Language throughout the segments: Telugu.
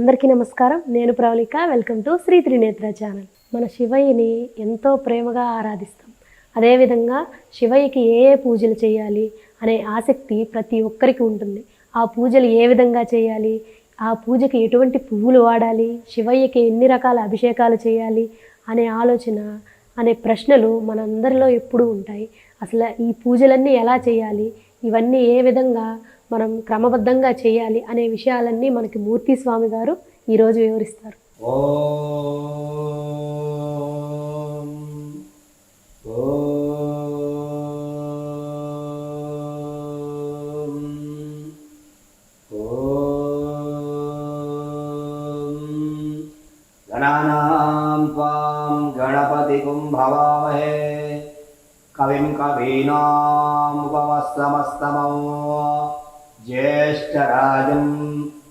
అందరికీ నమస్కారం. నేను Pravallika. Welcome to Sri Trinetra channel. మన శివయ్యని ఎంతో ప్రేమగా ఆరాధిస్తాం. అదేవిధంగా శివయ్యకి ఏ ఏ పూజలు చేయాలి అనే ఆసక్తి ప్రతి ఒక్కరికి ఉంటుంది. ఆ పూజలు ఏ విధంగా చేయాలి? ఆ పూజకి ఎటువంటి పువ్వులు వాడాలి? శివయ్యకి ఎన్ని రకాల అభిషేకాలు చేయాలి? అనే ఆలోచన అనే ప్రశ్నలు మనందరిలో ఎప్పుడూ ఉంటాయి. అసలు ఈ పూజలన్నీ ఎలా చేయాలి? ఇవన్నీ ఏ విధంగా మనం క్రమబద్ధంగా చేయాలి అనే విషయాలన్నీ మనకి మూర్తి స్వామి గారు ఈరోజు వివరిస్తారు. ఓం గణానాం త్వాం గణపతిగుం భవామహే కవిం కవీనాముపమస్తమస్తమం జ్యేష్ఠరాజం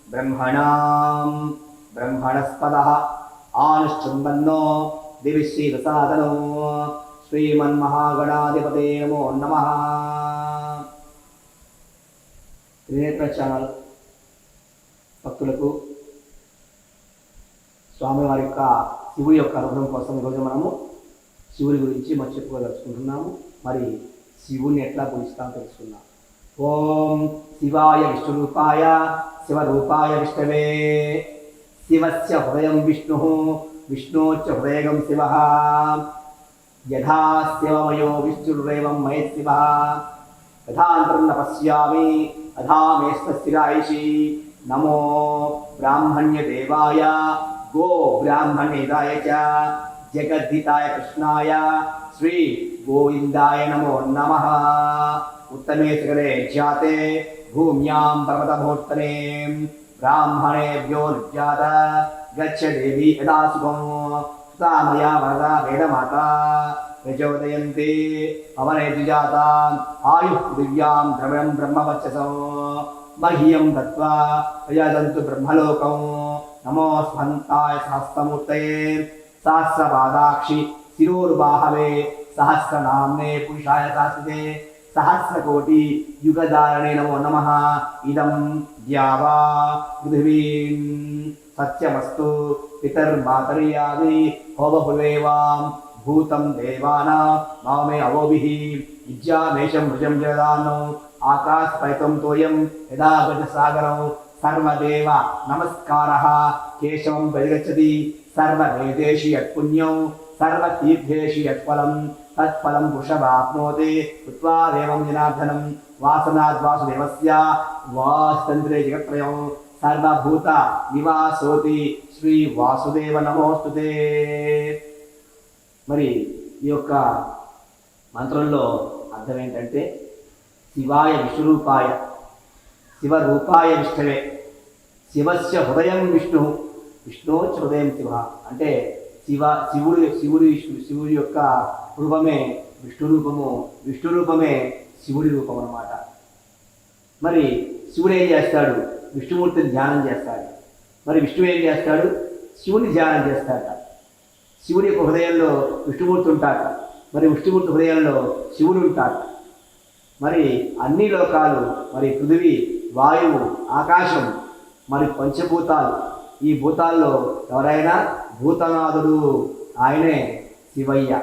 బ్రహ్మణాం బ్రహ్మణస్పద ఆనుష్ఠుంబన్నో దివిశ్రీరసాదనో శ్రీమన్మహాగణాధిపతే నమో నమ త్రినేత్ర ఛానల్ భక్తులకు స్వామివారి యొక్క శివుడి యొక్క అనుగ్రహం కోసం ఈరోజు మనము శివుడి గురించి మనం చెప్పుకోదలుచుకుంటున్నాము మరి శివుని ఎట్లా పూజిస్తామో తెలుసుకుందాం. ఓం శివాయ విష్ణురూపాయ శివరూపాయ విష్ణవే. శివస్య హృదయం విష్ణు విష్ణోచ్చ హృదయం శివ. యథా శివమయో విష్ణురేవం మయ శివ. యథాంతరం న పశ్యామి అథా మేస్తస్థిరాయిషి నమో బ్రాహ్మణ్య దేవాయ గో బ్రాహ్మణ్యదాయ చ. జగద్ధితాయ కృష్ణాయ శ్రీ గోవిందాయ నమో నమ. उत्तमे त्रिगणे ज्ञाते भूम्यां पर्वतभोत्तने ब्राह्मणेभ्योर्ज्ञात गच्छ देवी यदा सुखं सा मया वरदा वेदमाता, प्रचोदयन्ति। अवने द्विजाता, आयुः दिव्यां द्रविणं ब्रह्मवच्चसौ मह्यं दत्त्वा प्रजादन्तु ब्रह्मलोकौ नमोऽस्मन्ताय सहस्रमूर्तये। सहस्रपादाक्षि शिरोर्बाहवे सहस्रनाम्ने पुरुषाय सहस्रते సహస్రకోటి యుగదారణే నమో నమ. ఇదం ద్యావా పృథివీం సత్యమస్తు పితర్మాతర్యాది హోమహులేవాం భూతం దేవానా మామే అవోభి. విద్యామేషం భుజం జదాను ఆకాశపైతం తోయం యదా సాగరం సర్వదేవ నమస్కార. కేశవం పరిగచ్చతి సర్వేదేషి యత్పుణ్యం సర్వతీర్థేషి యత్ఫలం తత్ఫలం వృషభాప్నోతి కృత్వా దేవం జనార్దనం వాసనాద్వాసుదేవస్య వాస్తంత్రే జగత్రయం సర్వభూత నివాసోతి శ్రీ వాసుదేవ నమోస్తుతే మరి ఈ యొక్క మంత్రంలో అర్థం ఏంటంటే శివాయ విశ్వరూపాయ శివరూపాయ విష్ణవే శివస్య హృదయం విష్ణు విష్ణు హృదయం శివ. అంటే శివ శివుడు శివుడి శివుడి యొక్క రూపమే విష్ణు రూపము విష్ణు రూపమే శివుడి రూపం అన్నమాట. మరి శివుడు ఏం చేస్తాడు? విష్ణుమూర్తిని ధ్యానం చేస్తాడు. మరి విష్ణువు ఏం చేస్తాడు? శివుని ధ్యానం చేస్తాడట. శివుడి యొక్క హృదయంలో విష్ణుమూర్తి ఉంటాడు మరి విష్ణుమూర్తి హృదయంలో శివుడు ఉంటాడు మరి అన్ని లోకాలు మరి పృథివీ వాయువు ఆకాశం మరి పంచభూతాలు ఈ భూతాల్లో ఎవరైనా భూతనాథుడు ఆయనే శివయ్య.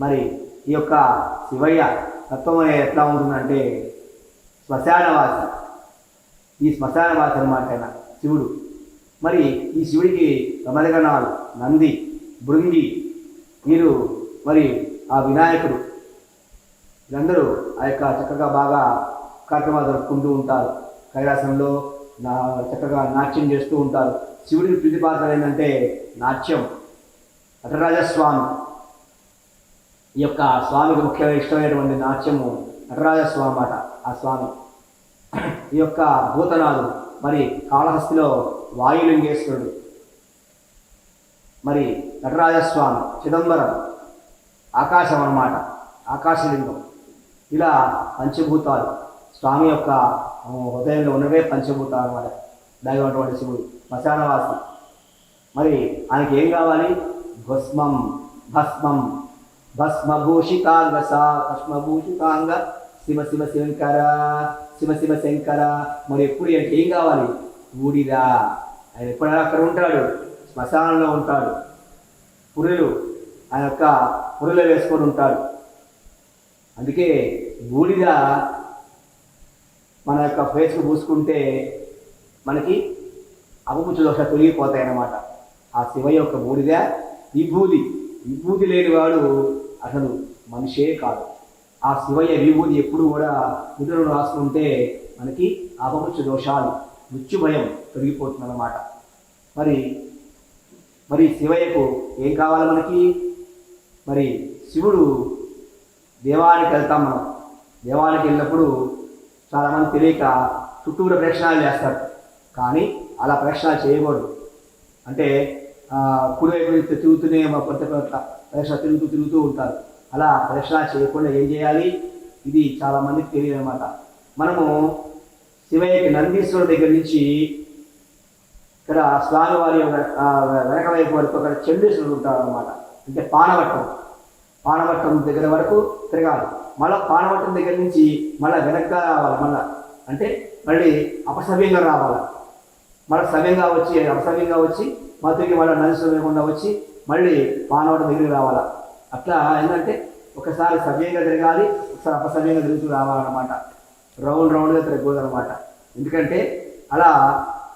మరి ఈ యొక్క శివయ్య తత్వం అనేది ఎట్లా ఉంటుందంటే శ్మశానవాసి. ఈ శ్మశానవాసి అనమాట ఆయన శివుడు. మరి ఈ శివుడికి రమదగణాలు నంది బృంగి వీరు మరి ఆ వినాయకుడు. వీళ్ళందరూ ఆ యొక్క చక్కగా బాగా కార్యక్రమాలు జరుపుకుంటూ ఉంటారు. కైలాసంలో నా చక్కగా నాట్యం చేస్తూ ఉంటారు. శివుడికి ప్రీతిపాత్ర ఏంటంటే నాట్యం. నటరాజస్వామి. ఈ యొక్క స్వామికి ముఖ్యంగా ఇష్టమైనటువంటి నాట్యము నటరాజస్వామి అట ఆ స్వామి. ఈ యొక్క భూతనాలు మరి కాళహస్తిలో వాయులింగేశ్వరుడు. మరి నటరాజస్వామి చిదంబరం ఆకాశం అన్నమాట ఆకాశలింగం. ఇలా పంచభూతాలు. స్వామి యొక్క హృదయంలో ఉన్నవే పంచభూతాలు అన్నమాట. దాగి ఉన్నటువంటి శివుడు. శ్మశానవాసి మరి ఆయనకి ఏం కావాలి? భస్మం భస్మం. భస్మభూషితాంగ సా భస్మభూషితాంగ శివ శివ శంకర శివ శివ శంకర. మరి ఎప్పుడు ఆయనకి ఏం కావాలి? ఊడిరా ఆయన ఎప్పుడైనా అక్కడ ఉంటాడు శ్మశానంలో ఉంటాడు. పురులు ఆయన యొక్క పురులో వేసుకొని ఉంటాడు. అందుకే బూడిద మన యొక్క ఫేస్కు పూసుకుంటే మనకి అపముచ్చు దోష తొలగిపోతాయన్నమాట ఆ శివ యొక్క బూడిద విభూది విభూతి లేనివాడు అసలు మనిషే కాదు. ఆ శివయ్య విభూతి ఎప్పుడు కూడా ముద్రను రాసుకుంటే మనకి అపముచ్చు దోషాలు మృత్యు భయం మరి మరి శివయ్యకు ఏం కావాలి మనకి? మరి శివుడు దేవానికి వెళ్తాం మనం. దేవాలయానికి వెళ్ళినప్పుడు చాలామంది తెలియక చుట్టూరు ప్రదక్షిణాలు చేస్తారు. కానీ అలా ప్రదక్షిణాలు చేయకూడదు. అంటే కుడివైపు తిరుగుతూనే కొంత ప్రదక్షిణ తిరుగుతూ తిరుగుతూ ఉంటారు. అలా ప్రదక్షిణ చేయకుండా ఏం చేయాలి? ఇది చాలామందికి తెలియదు అనమాట మనము శివయ్యకి నందీశ్వరుడు దగ్గర నుంచి ఇక్కడ స్వామివారి యొక్క, వెనక వైపు వరకు అక్కడ చండీశ్వరుడు ఉంటాడు అనమాట అంటే పానవట్టం. పానవట్టం దగ్గర వరకు తిరగాలి. మళ్ళీ పానవట్టం దగ్గర నుంచి మళ్ళీ వెనక్కి రావాలి మళ్ళీ. అంటే మళ్ళీ అపసవ్యంగా రావాలి. మళ్ళీ సవ్యంగా వచ్చి అపసవ్యంగా వచ్చి మధురికి మళ్ళీ లేకుండా వచ్చి మళ్ళీ మానవుడు దగ్గరికి రావాలి? అట్లా ఏంటంటే ఒకసారి సవ్యంగా తిరగాలి ఒకసారి అపసవ్యంగా తిరుగుతూ రావాలన్నమాట. రౌండ్ రౌండ్గా తిరగకూడదు అనమాట ఎందుకంటే అలా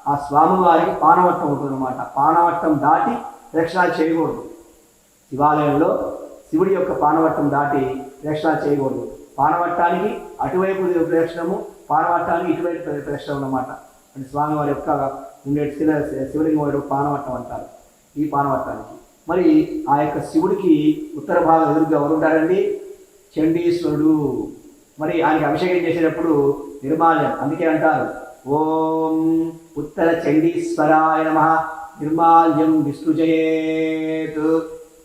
ఆ స్వామివారికి పానవట్టం ఉంటుందన్నమాట. పానవట్టం దాటి రక్షణ చేయకూడదు. శివాలయంలో శివుడి యొక్క పానవట్టం దాటి రక్షణ చేయకూడదు. పానవట్టానికి అటువైపు ప్రదక్షిణము పానవట్టానికి ఇటువైపు ప్రదక్షిణం అన్నమాట. అంటే స్వామివారి యొక్క ఉండే శిల శివలింగం యొక్క పానవట్టం అంటారు. ఈ పానవట్టానికి. మరి ఆ యొక్క శివుడికి ఉత్తర భాగం ఎదురుగా ఎవరు ఉంటారండి? చండీశ్వరుడు. మరి ఆయనకి అభిషేకం చేసేటప్పుడు నిర్మాల్యం. అందుకే అంటారు ఓం ఉత్తర చండీశ్వరాయ నమ నిర్మాల్యం విష్ణుజయేత్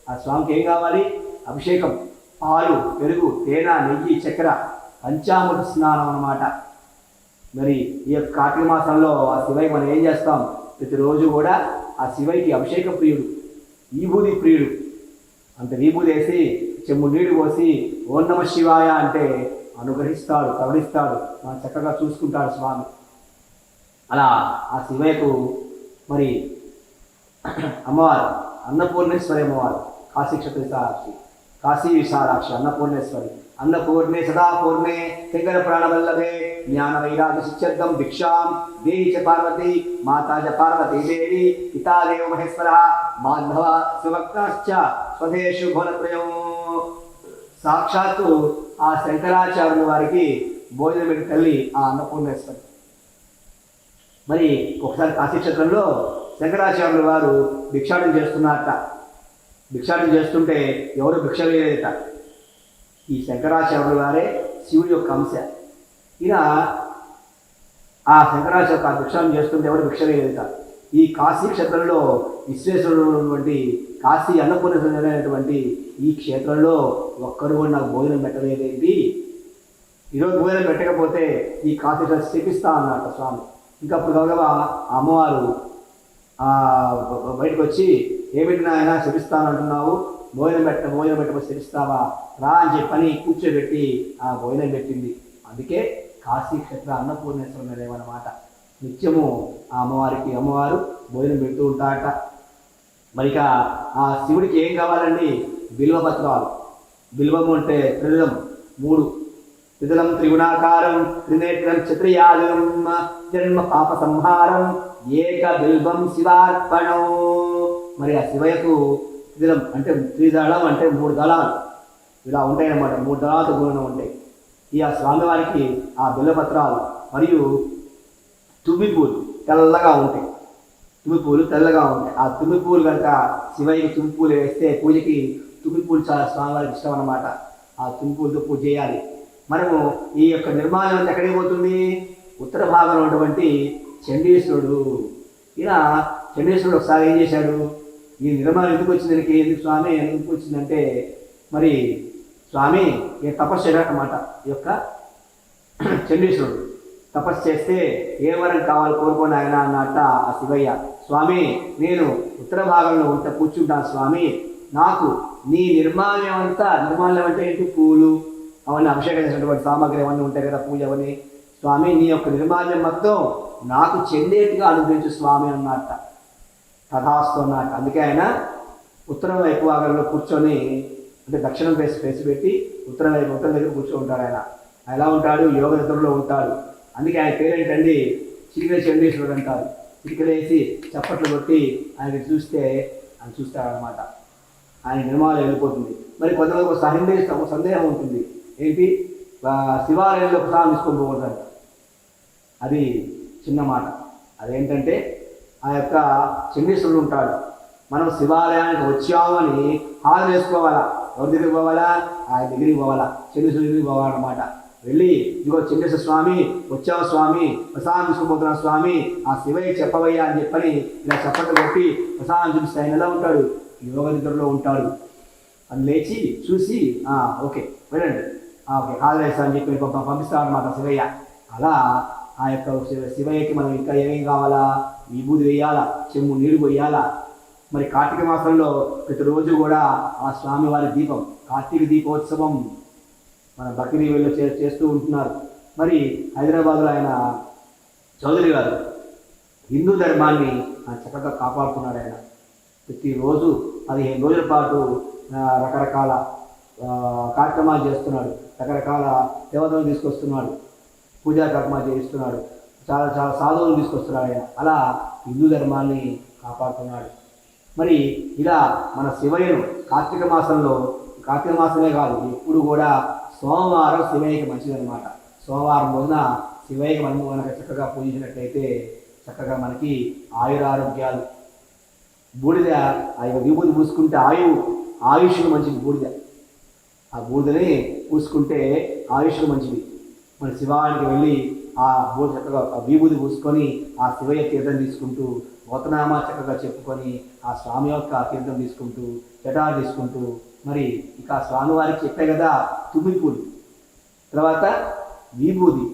ఆ స్వామికి ఏం కావాలి? అభిషేకం. పాలు పెరుగు తేనె నెయ్యి చక్కెర పంచామృత స్నానం అన్నమాట. మరి ఈ యొక్క కార్తీక మాసంలో ఆ శివయ్య మనం ఏం చేస్తాం? ప్రతిరోజు కూడా ఆ శివయ్యకి అభిషేక ప్రియుడు ఈభూది ప్రియుడు. అంత విభూది వేసి చెమ్ము నీడు పోసి ఓం నమ శివాయ అంటే అనుగ్రహిస్తాడు కరుణిస్తాడు మనం చక్కగా చూసుకుంటాడు స్వామి. అలా ఆ శివయ్యకు మరి అమ్మవారు అన్నపూర్ణేశ్వరి అమ్మవారు. కాశీ క్షత్రి సారాక్షి కాశీ విశాలాక్షి అన్నపూర్ణేశ్వరి. అన్నపూర్ణే సదా పూర్ణే శంకర ప్రాణవల్లభే జ్ఞాన వైరాగ భిక్షాం దేహి చ పార్వతి మాతా చ పార్వతీ దేవి పితా మహేశ్వర మాధవ సుభక్తాశ్చ స్వదేశు భోనత్రయం సాక్షాత్తు ఆ శంకరాచార్యుల వారికి భోజనం పెట్టి తల్లి ఆ అన్నపూర్ణేశ్వరి మరి ఒకసారి కాశీక్షేత్రంలో శంకరాచార్యుల వారు భిక్షాటం చేస్తున్నారట. భిక్షాటం చేస్తుంటే ఎవరు భిక్ష వేయలేదట. ఈ శంకరాచార్యుల గారే శివుడి యొక్క అంశ. ఈయన ఆ శంకరాచార్య ఆ భిక్షాటం చేస్తుంటే ఎవరు భిక్ష ఈ కాశీ క్షేత్రంలో విశ్వేశ్వరుడు కాశీ అన్నపూర్ణమైనటువంటి ఈ క్షేత్రంలో ఒక్కరు కూడా నాకు భోజనం పెట్టలేదేంటి? ఈరోజు భోజనం పెట్టకపోతే ఈ కాశీ శపిస్తా అన్నమాట స్వామి. ఇంకా అప్పుడు గౌరవ అమ్మవారు బయటకు వచ్చి ఏమిటి నాయన శపిస్తానంటున్నావు భోజనం పెట్ట భోజనం పెట్టకపోతే శపిస్తావా రా అని చెప్పని కూర్చోబెట్టి ఆ భోజనం పెట్టింది. అందుకే కాశీ క్షేత్ర అన్నపూర్ణేశ్వరం అనేవన్నమాట నిత్యము ఆ అమ్మవారికి అమ్మవారు భోజనం పెడుతూ ఉంటారట. మరి ఇక ఆ శివుడికి ఏం కావాలండి? బిల్వపత్రాలు. బిల్వము అంటే త్రిదం మూడు. త్రిదలం త్రిగుణాకారం త్రినేత్రం చత్రియాదం జన్మ పాప సంహారం ఏక బిల్వం శివార్పణం. మరి ఆ శివయకు త్రిదలం అంటే త్రిదళం అంటే మూడు దళాలు. ఇలా ఉంటాయన్నమాట. మూడు దళాలతో కూడిన ఉంటాయి. ఈ ఆ స్వామివారికి ఆ బిల్లపత్రాలు మరియు తుమ్మి పూలు తెల్లగా ఉంటాయి. తుమ్మి పూలు తెల్లగా ఉంటాయి. ఆ తుమ్మి పూలు కనుక శివయ్యకి తుమ్మి పూలు వేస్తే పూజకి తుమ్మి పూలు చాలా స్వామివారికి ఇష్టం అన్నమాట. ఆ తుమ్మి పూలతో పూజ చేయాలి. మనము ఈ యొక్క నిర్మాణం అంతా ఎక్కడికి పోతుంది? ఉత్తర భాగంలో ఉన్నటువంటి చండీశ్వరుడు. ఇలా చండీశ్వరుడు ఒకసారి ఏం చేశాడు? ఈ నిర్మాణం ఎందుకు వచ్చింది ఎందుకు స్వామి ఎందుకు వచ్చిందంటే మరి స్వామి ఈ తపస్సు చేయడమాట ఈ యొక్క చండీశ్వరుడు తపస్సు చేస్తే ఏ వరం కావాలి కోరుకోండి ఆయన అన్నట్ట ఆ శివయ్య స్వామి నేను ఉత్తర భాగంలో ఉంటే కూర్చుంటాను స్వామి నాకు నీ నిర్మాణం అంతా నిర్మాణం అంటే ఏంటి? పూలు అవన్నీ అభిషేకం చేసినటువంటి సామాగ్రి అవన్నీ ఉంటాయి కదా పూజ అవన్నీ. స్వామి నీ యొక్క నిర్మాణం మొత్తం నాకు చెందేట్టుగా అనుగ్రహించు స్వామి అన్నట్ట. తథాస్తు అన్నట్ట అందుకే ఆయన ఉత్తరం వైపు ఆగరంలో కూర్చొని అంటే దక్షిణం వేసి వేసి పెట్టి ఉత్తరం వైపు ఉత్తరం దగ్గర కూర్చొని ఉంటాడు ఆయన. ఎలా ఉంటాడు? యోగ నిద్రలో ఉంటాడు. అందుకే ఆయన పేరేంటండి? చిటికల చండీశ్వరుడు అంటారు. చిరికలేసి చప్పట్లు కొట్టి ఆయన చూస్తే ఆయన చూస్తాడనమాట ఆయన నిర్మాణం వెళ్ళిపోతుంది. మరి కొంతమంది ఒక సందేహం సందేహం ఉంటుంది. ఏంటి? శివాలయంలో ప్రసాదం తీసుకొని పోకూడదంట అది చిన్న మాట. అదేంటంటే ఆ యొక్క చండీశ్వరుడు ఉంటాడు. మనం శివాలయానికి వచ్చామని హాజరు వేసుకోవాలా ఎవరి దగ్గరికి పోవాలా? ఆయన దగ్గరికి పోవాలా? చండీశ్వరుడి దగ్గరికి పోవాలన్నమాట. వెళ్ళి ఇదిగో చండేశ్వర స్వామి వచ్చావు స్వామి ప్రసాదం తీసుకుపోతున్నావు స్వామి ఆ శివయ్య చెప్పవయ్యా అని చెప్పని ఇలా చప్పట్లు కొట్టి ప్రసాదం చూపిస్తే ఆయన ఎలా ఉంటాడు? యోగ నిద్రలో ఉంటాడు. అని లేచి చూసి ఓకే వెళ్ళండి. "ఆ, ఓకే హాజరేస్తా అని చెప్పి పంపిస్తాడు పంపిస్తాడనమాట శివయ్య. అలా ఆ యొక్క శివ- శివయ్యకి మనం ఇంకా ఏమేమి కావాలా? విభూది వేయాలా? చెమ్ము నీరు పోయాలా? మరి కార్తీక మాసంలో ప్రతిరోజు కూడా ఆ స్వామివారి దీపం కార్తీక దీపోత్సవం మన బకిరీ వెళ్ళి చే చేస్తూ ఉంటున్నారు. మరి హైదరాబాద్లో ఆయన చౌదరి గారు హిందూ ధర్మాన్ని చక్కగా కాపాడుతున్నాడు ఆయన. ప్రతిరోజు పదిహేను రోజుల పాటు రకరకాల కార్యక్రమాలు చేస్తున్నాడు. రకరకాల దేవతలు తీసుకొస్తున్నాడు. పూజా కార్యక్రమాలు చేయిస్తున్నాడు. చాలా చాలా సాధువులు తీసుకొస్తున్నారు ఆయన. అలా హిందూ ధర్మాన్ని కాపాడుతున్నాడు. మరి ఇలా మన శివయ్యను కార్తీక మాసంలో కార్తీక మాసమే కాదు ఎప్పుడు కూడా సోమవారం శివయ్యకి మంచిదన్నమాట. సోమవారం రోజున శివయ్యకి మనము కనుక చక్కగా పూజించినట్లయితే చక్కగా మనకి ఆయురారోగ్యాలు బూడిద ఆ యొక్క విభూతి పూసుకుంటే ఆయువు ఆయుష్ మంచిది బూడిద. ఆ బూడిదని పూసుకుంటే ఆయుష్ మంచిది. మన శివానికి వెళ్ళి ఆ భూ చక్కగా ఆ విభూతి పూసుకొని ఆ శివయ్య తీర్థం తీసుకుంటూ గోతనామా చక్కగా చెప్పుకొని ఆ స్వామి యొక్క తీర్థం తీసుకుంటూ జటాలు తీసుకుంటూ మరి ఇక ఆ స్వామివారికి చెప్పే కదా తుమ్మిపూలు తర్వాత విభూది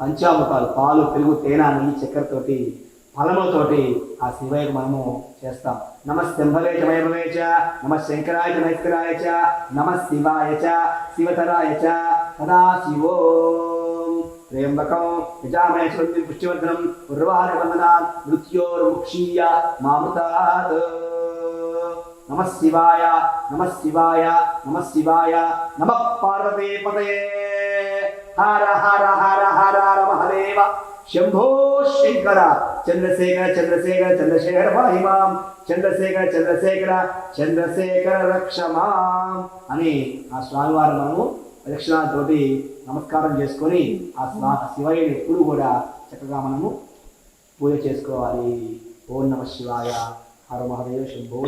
పంచామృతాలు పాలు పెరుగు తేనా నెయ్యి చక్కెరతోటి ఫలములతోటి ఆ శివయ్యకు మనము చేస్తాం. నమ శంభవే నమ శంకరాయ చ నైస్కరాయ నమ శివాయ శివతరాయ సదా శివో. త్రయంబకం యజామయ శ్రుతి పుష్టివర్ధనం ఉర్వాహ వందనాన్ మృత్యోర్ముక్షీయ మామృతాత్ నమ శివాయ నమ శివాయ నమ శివాయ నమ పార్వతీ పతయే హర హర హర హర హర మహదేవ శంభో శంకర చంద్రశేఖర చంద్రశేఖర చంద్రశేఖర మహిమాం చంద్రశేఖర చంద్రశేఖర చంద్రశేఖర రక్షమాం అని ఆ స్వామివారు మనము ప్రదక్షిణాలతోటి నమస్కారం చేసుకొని ఆ స్వా శివయ్యని ఎప్పుడు కూడా చక్కగా మనము పూజ చేసుకోవాలి. ఓం నమ శివాయ. హర మహదేవ శంభో.